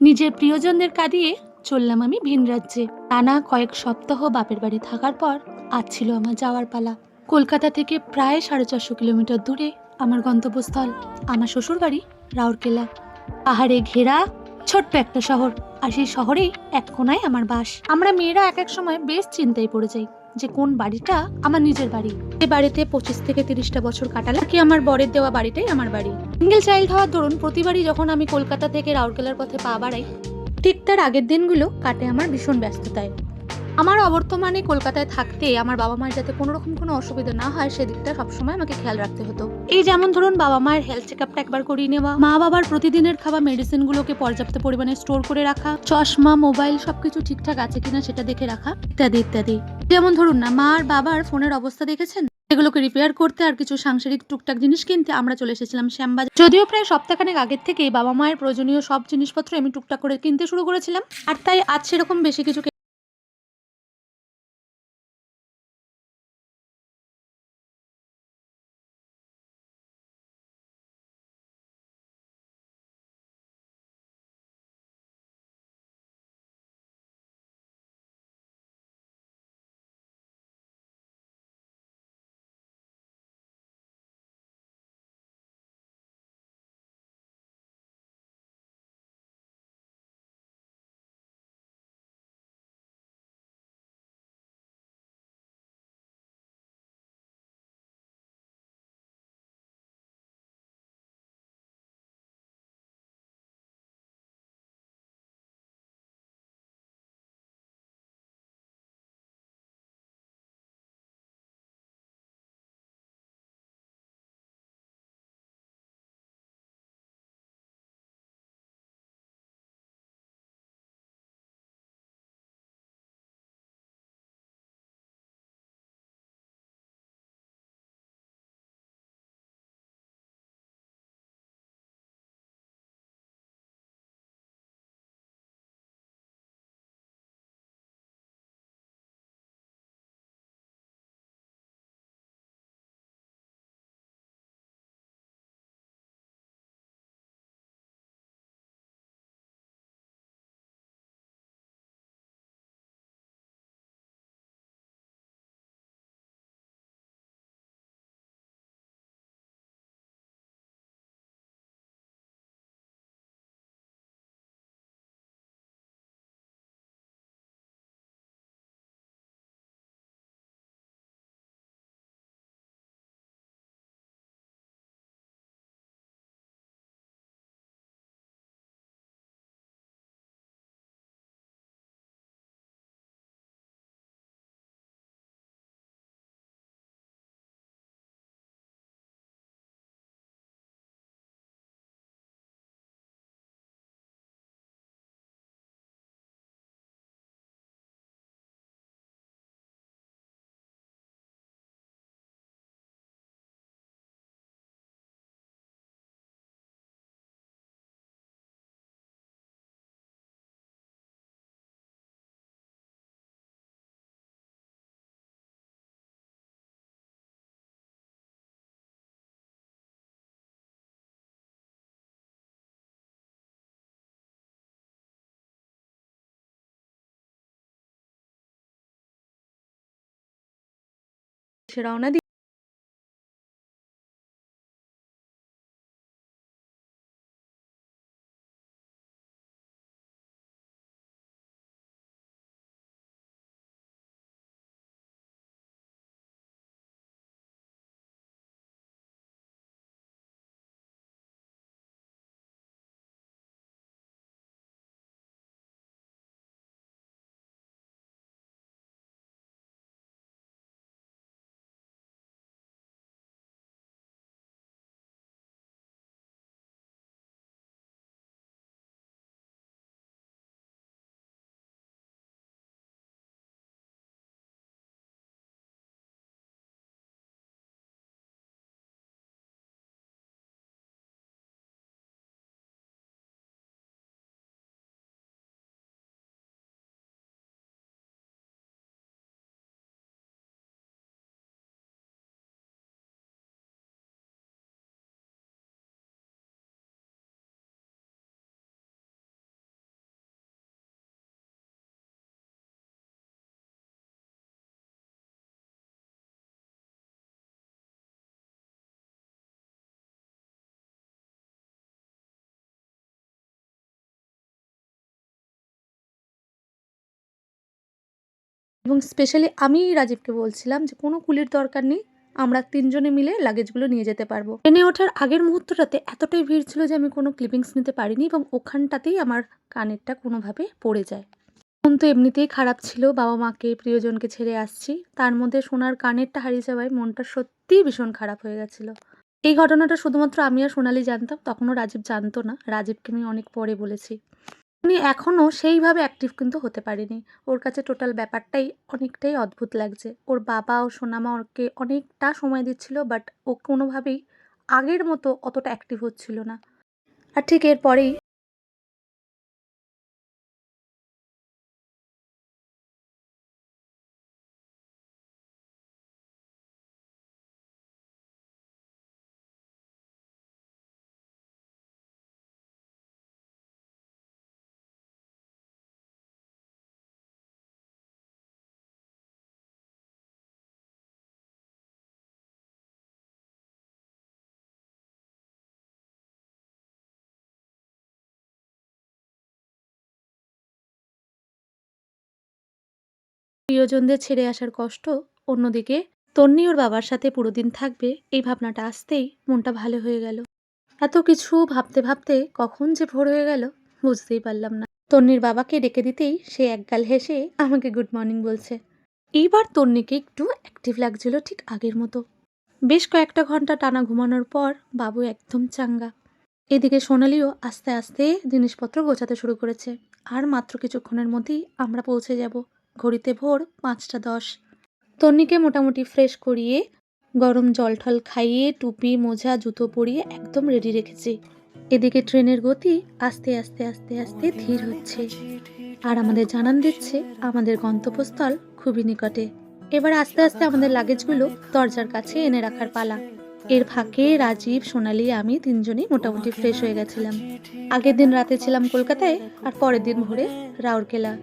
নিজের প্রিয়জনদের কাঁদিয়ে চললাম আমি ভিন রাজ্যে। টানা কয়েক সপ্তাহ বাপের বাড়ি থাকার পর আজ ছিল আমার যাওয়ার পালা। কলকাতা থেকে প্রায় সাড়ে চারশো কিলোমিটার দূরে আমার গন্তব্যস্থল, আমার শ্বশুর বাড়ি রাউরকেলা। পাহাড়ে ঘেরা ছোট্ট একটা শহর, আর সেই শহরেই এক কোনায় আমার বাস। আমরা মেয়েরা এক এক সময় বেশ চিন্তায় পড়ে যাই। যে কোন বাড়িটা আমার নিজের বাড়ি। যে বাড়িতে পঁচিশ থেকে তিরিশটা বছর কাটালাম। কি আমার বরের দেওয়া বাড়িটাই আমার বাড়ি। সিঙ্গেল চাইল্ড হওয়ার দরুন প্রতিবারই যখন আমি কলকাতা থেকে রাউরকেলার পথে পা বাড়াই, ঠিক তার আগের দিনগুলো কাটে আমার ভীষণ ব্যস্ততায়। আমার অবর্তমানে কলকাতায় থাকতে আমার বাবা মায়ের যাতে কোনো রকম কোনো অসুবিধা না হয়, সেদিকটা সবসময় আমাকে খেয়াল রাখতে হতো। এই যেমন ধরুন, বাবা মায়ের হেলথ চেক আপটা একবার করিয়ে নেওয়া, মা বাবার প্রতিদিনের খাওয়া মেডিসিনগুলোকে পর্যাপ্ত পরিমাণে স্টোর করে রাখা, চশমা মোবাইল সবকিছু ঠিকঠাক আছে কিনা সেটা দেখে রাখা, ইত্যাদি ইত্যাদি। যেমন ধরুন না, মা আর বাবার ফোনের অবস্থা দেখেছেন? এগুলোকে রিপেয়ার করতে আর কিছু সাংসারিক টুকটাক জিনিস কিনতে আমরা চলে এসেছিলাম শ্যামবাজার। যদিও প্রায় সপ্তাহখানেক আগের থেকেই বাবা মায়ের প্রয়োজনীয় সব জিনিসপত্র আমি টুকটাক করে কিনতে শুরু করেছিলাম, আর তাই আজ সেরকম বেশি কিছু রওনা এবং স্পেশালি আমি রাজীবকে বলছিলাম যে, কোনো কুলির দরকার নেই, আমরা তিনজনে মিলে লাগেজগুলো নিয়ে যেতে পারব। ট্রেনে ওঠার আগের মুহূর্তটাতে এতটাই ভিড় ছিল যে, আমি কোনো ক্লিপিংস নিতে পারিনি এবং ওখানটাতেই আমার কানেরটা কোনোভাবে পড়ে যায়। মন তো এমনিতেই খারাপ ছিল, বাবা মাকে, প্রিয়জনকে ছেড়ে আসছি। তার মধ্যে সোনার কানেরটা হারিয়ে যাওয়ায় মনটা সত্যিই ভীষণ খারাপ হয়ে গেছিল। এই ঘটনাটা শুধুমাত্র আমি আর সোনালি জানতাম, তখনও রাজীব জানতো না। রাজীবকে আমি অনেক পরে বলেছি। উনি এখনও সেইভাবে অ্যাক্টিভ কিন্তু হতে পারেনি। ওর কাছে টোটাল ব্যাপারটাই অনেকটাই অদ্ভুত লাগছে। ওর বাবা ও সোনামা ওকে অনেকটা সময় দিচ্ছিল বাট ও কোনোভাবেই আগের মতো অতটা অ্যাক্টিভ হচ্ছিল না। আর ঠিক এরপরেই প্রিয়জনদের ছেড়ে আসার কষ্ট অন্যদিকে তন্নি ওর বাবার সাথে পুরো দিন থাকবে এই ভাবনাটা আসতেই মনটা ভালো হয়ে গেল। এত কিছু ভাবতে ভাবতে কখন যে ভোর হয়ে গেল বুঝতেই পারলাম না। তন্নির বাবাকে ডেকে দিতেই সে একগাল হেসে আমাকে গুড মর্নিং বলছে। এইবার তন্নিকে একটু অ্যাক্টিভ লাগছিল ঠিক আগের মতো। বেশ কয়েকটা ঘণ্টা টানা ঘুমানোর পর বাবু একদম চাঙ্গা। এদিকে সোনালিও আস্তে আস্তে জিনিসপত্র গোছাতে শুরু করেছে। আর মাত্র কিছুক্ষণের মধ্যেই আমরা পৌঁছে যাব। ঘড়িতে ভোর পাঁচটা দশ। তন্নিকে মোটামুটি ফ্রেশ করিয়ে, গরম জল ঠল খাইয়ে, টুপি, মোজা, জুতো পরিয়ে একদম রেডি রেখেছি। এদিকে ট্রেনের গতি আস্তে আস্তে আস্তে আস্তে ধীর হচ্ছে। আর আমাদের জানান দিচ্ছে, আমাদের গন্তব্যস্থল খুবই নিকটে। এবার আস্তে আস্তে আমাদের লাগেজগুলো দরজার কাছে এনে রাখার পালা। এর ফাঁকে রাজীব, সোনালি, আমি তিনজনই মোটামুটি ফ্রেশ হয়ে গেছিলাম। আগের দিন রাতে ছিলাম কলকাতায়, আর পরের দিন ভোরে রাউরকেলা।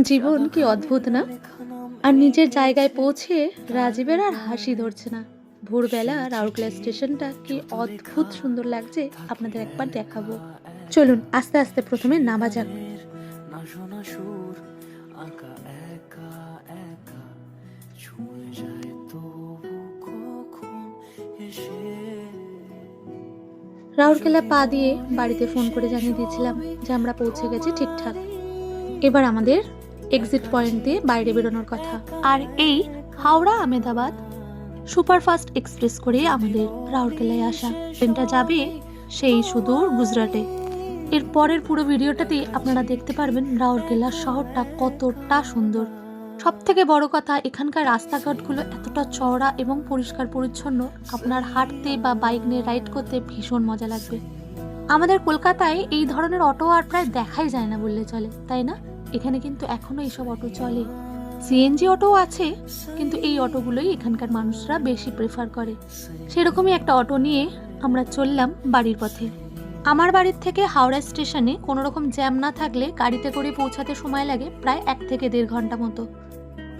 জীবন কি অদ্ভুত না? আর নিজের জায়গায় পৌঁছে রাজীবের আর হাসি ধরছে না। ভোরবেলা রাউরকেলা স্টেশনটা কি অদ্ভুত সুন্দর লাগছে আপনাদের একবার দেখাবো। চলুন আস্তে আস্তে প্রথমে নামা যাক। রাউরকেলা পা দিয়ে বাড়িতে ফোন করে জানিয়ে দিয়েছিলাম যে আমরা পৌঁছে গেছি ঠিকঠাক। এবার আমাদের এক্সিট পয়েন্ট দিয়ে বাইরে বেরোনোর কথা। আর এই হাওড়া আহমেদাবাদ সুপারফাস্ট এক্সপ্রেস করে আমাদের রাউরকেলায় আসা। ট্রেনটা যাবে সেই সুদূর গুজরাটে। এর পরের পুরো ভিডিওটাতে আপনারা দেখতে পারবেন রাউরকেলা শহরটা কতটা সুন্দর। সব থেকে বড় কথা, এখানকার রাস্তাঘাটগুলো এতটা চওড়া এবং পরিষ্কার পরিচ্ছন্ন আপনার হাঁটতে বা বাইক নিয়ে রাইড করতে ভীষণ মজা লাগবে। আমাদের কলকাতায় এই ধরনের অটো আর প্রায় দেখাই যায় না বললে চলে, তাই না? এখানে কিন্তু এখনও এইসব অটো চলে। সিএনজি অটোও আছে, কিন্তু এই অটোগুলোই এখানকার মানুষরা বেশি প্রেফার করে। সেরকমই একটা অটো নিয়ে আমরা চললাম বাড়ির পথে। আমার বাড়ির থেকে হাওড়া স্টেশনে কোনো রকম জ্যাম না থাকলে গাড়িতে করে পৌঁছাতে সময় লাগে প্রায় এক থেকে দেড় ঘণ্টা মতো।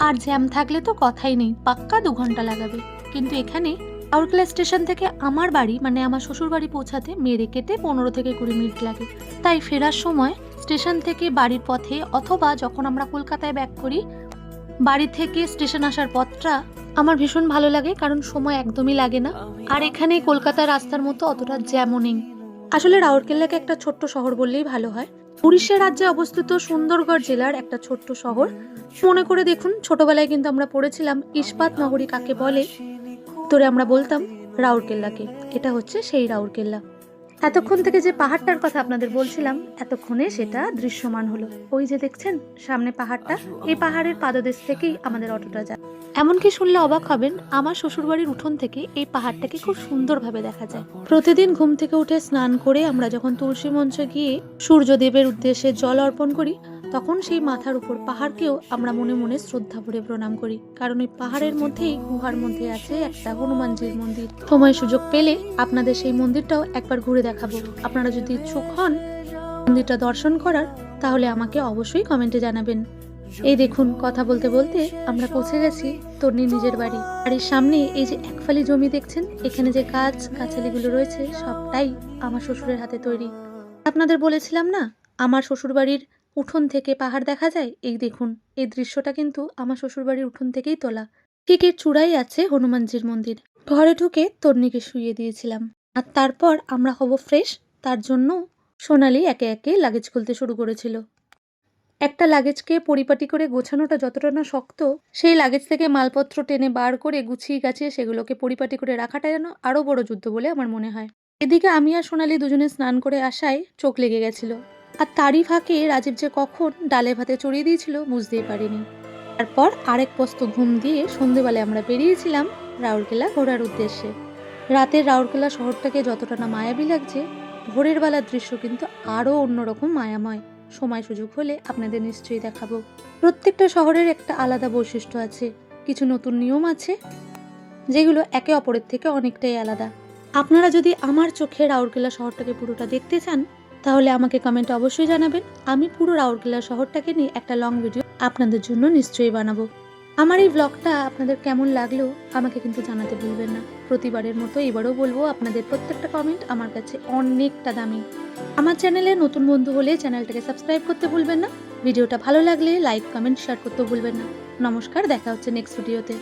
আর জ্যাম থাকলে তো কথাই নেই, পাক্কা দু ঘণ্টা লাগাবে। কিন্তু এখানে আউরকলা স্টেশন থেকে আমার বাড়ি মানে আমার শ্বশুর বাড়ি পৌঁছাতে মেরে কেটে পনেরো থেকে কুড়ি মিনিট লাগে। তাই ফেরার সময় স্টেশন থেকে বাড়ির পথে অথবা যখন আমরা কলকাতায় ব্যাক করি, বাড়ি থেকে স্টেশন আসার পথটা আমার ভীষণ ভালো লাগে কারণ সময় একদমই লাগে না। আর এখানে কলকাতার রাস্তার মতো অতটা জ্যামও নেই। আসলে রাউরকেল্লাকে একটা ছোট্ট শহর বললেই ভালো হয়। উড়িষ্যা রাজ্যে অবস্থিত সুন্দরগড় জেলার একটা ছোট্ট শহর। মনে করে দেখুন, ছোটবেলায় কিন্তু আমরা পড়েছিলাম ইস্পাত নগরী কাকে বলে। তোরে আমরা বলতাম রাউরকেল্লাকে। এটা হচ্ছে সেই রাউরকেল্লা। এতক্ষণ থেকে যে পাহাড়টার কথা আপনাদের বলছিলাম, এতক্ষণে সেটা দৃশ্যমান হলো। ওই যে দেখছেন, সামনে পাহাড়টা, এই পাহাড়ের পাদদেশ থেকেই আমাদের অটোটা যায়। এমনকি শুনলে অবাক হবেন, আমার শ্বশুরবাড়ির উঠোন থেকে এই পাহাড়টাকে খুব সুন্দরভাবে দেখা যায়। প্রতিদিন ঘুম থেকে উঠে স্নান করে আমরা যখন তুলসী মঞ্চে গিয়ে সূর্যদেবের উদ্দেশ্যে জল অর্পণ করি তখন সেই মাথার উপর পাহাড়কেও আমরা মনে মনে শ্রদ্ধা ভরে প্রণাম করি। কারণ ওই পাহাড়ের মধ্যেই গুহার মধ্যে আছে একটা হনুমানজির মন্দির। সময় সুযোগ পেলে আপনাদের সেই মন্দিরটাও একবার ঘুরে দেখাবো। আপনারা যদি ইচ্ছুক হন মন্দিরটা দর্শন করার, তাহলে আমাকে অবশ্যই কমেন্টে জানাবেন। এই দেখুন, কথা বলতে বলতে আমরা পৌঁছে গেছি তন্নির নিজের বাড়ি। বাড়ির সামনে এই যে একফালি জমি দেখছেন, এখানে যে গাছ, গাছালিগুলো রয়েছে, সবটাই আমার শ্বশুরের হাতে তৈরি। আপনাদের বলেছিলাম না, আমার শ্বশুর বাড়ির উঠোন থেকে পাহাড় দেখা যায়? এই দেখুন, এই দৃশ্যটা কিন্তু আমার শ্বশুরবাড়ির উঠোন থেকেই তোলা। ঠিক এর চূড়াই আছে হনুমানজির মন্দির। ঘরে ঢুকে তন্নিকে শুইয়ে দিয়েছিলাম। আর তারপর আমরা হব ফ্রেশ, তার জন্য সোনালি একে একে লাগেজ খুলতে শুরু করেছিল। একটা লাগেজকে পরিপাটি করে গোছানোটা যতটা না শক্ত, সেই লাগেজ থেকে মালপত্র টেনে বার করে গুছিয়ে গাছিয়ে সেগুলোকে পরিপাটি করে রাখাটা যেন আরও বড় যুদ্ধ বলে আমার মনে হয়। এদিকে আমি আর সোনালি দুজনে স্নান করে আসায় চোখ লেগে গেছিল। আর তারই ফাঁকে রাজীব যে কখন ডালে ভাতে চড়িয়ে দিয়েছিল বুঝতেই পারিনি। তারপর আরেক পস্ত ঘুম দিয়ে সন্ধেবেলায় আমরা বেরিয়েছিলাম রাউরকেলা ঘোরার উদ্দেশ্যে। রাতের রাউরকেলা শহরটাকে যতটা না মায়াবী লাগছে, ভোরের বেলার দৃশ্য কিন্তু আরও অন্যরকম মায়াময়। সময় সুযোগ হলে আপনাদের নিশ্চয়ই দেখাবো। প্রত্যেকটা শহরের একটা আলাদা বৈশিষ্ট্য আছে, কিছু নতুন নিয়ম আছে, যেগুলো একে অপরের থেকে অনেকটাই আলাদা। আপনারা যদি আমার চোখে রাউরকেলা শহরটাকে পুরোটা দেখতে চান তাহলে আমাকে কমেন্টে অবশ্যই জানাবেন। আমি পুরো রাউরকেলা শহরটাকে নিয়ে একটা লং ভিডিও আপনাদের জন্য নিশ্চয়ই বানাবো। আমার এই ব্লগটা আপনাদের কেমন লাগল আমাকে কিন্তু জানাতে ভুলবেন না। প্রতিবারের মতো এবারও বলব, আপনাদের প্রত্যেকটা কমেন্ট আমার কাছে অনেকটা দামি। আমার চ্যানেলে নতুন বন্ধু হলে চ্যানেলটাকে সাবস্ক্রাইব করতে ভুলবেন না। ভিডিওটা ভালো লাগলে লাইক কমেন্ট শেয়ার করতে ভুলবেন না। নমস্কার, দেখা হচ্ছে নেক্সট ভিডিওতে